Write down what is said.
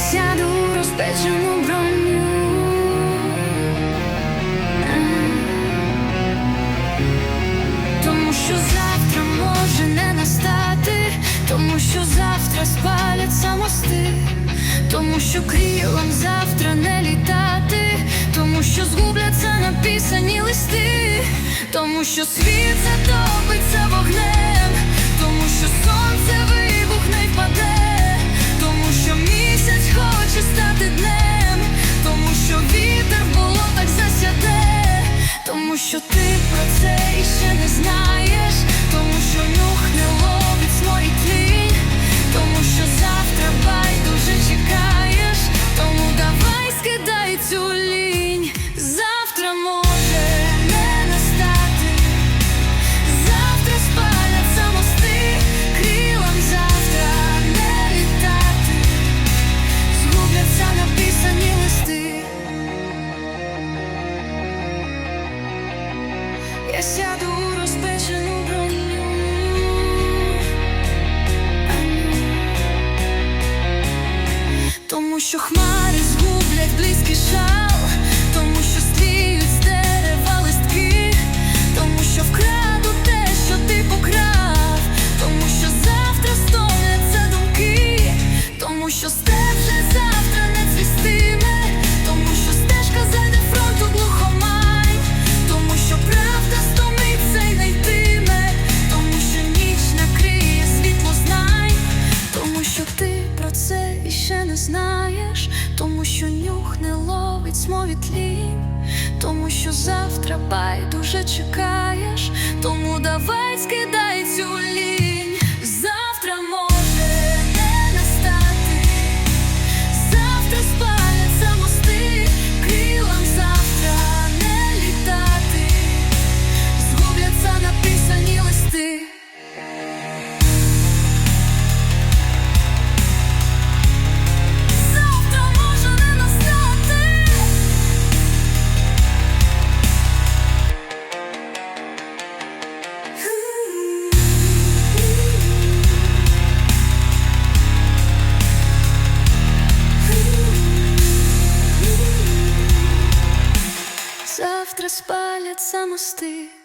сяду розпечену броню. Тому що завтра може не настати, тому що завтра спаляться мости, тому що крилом завтра не літати, тому що згубляться написані листи, тому що світ затопиться вогнем, тому що що ти про це іще не знаєш, тому що нюх не ловить сморід твій, що хмари згублять близький шал, знаєш, тому що нюх не ловить смові тлін, тому що завтра байдуже чекаєш, тому давай скидай Завтра спаляться мости.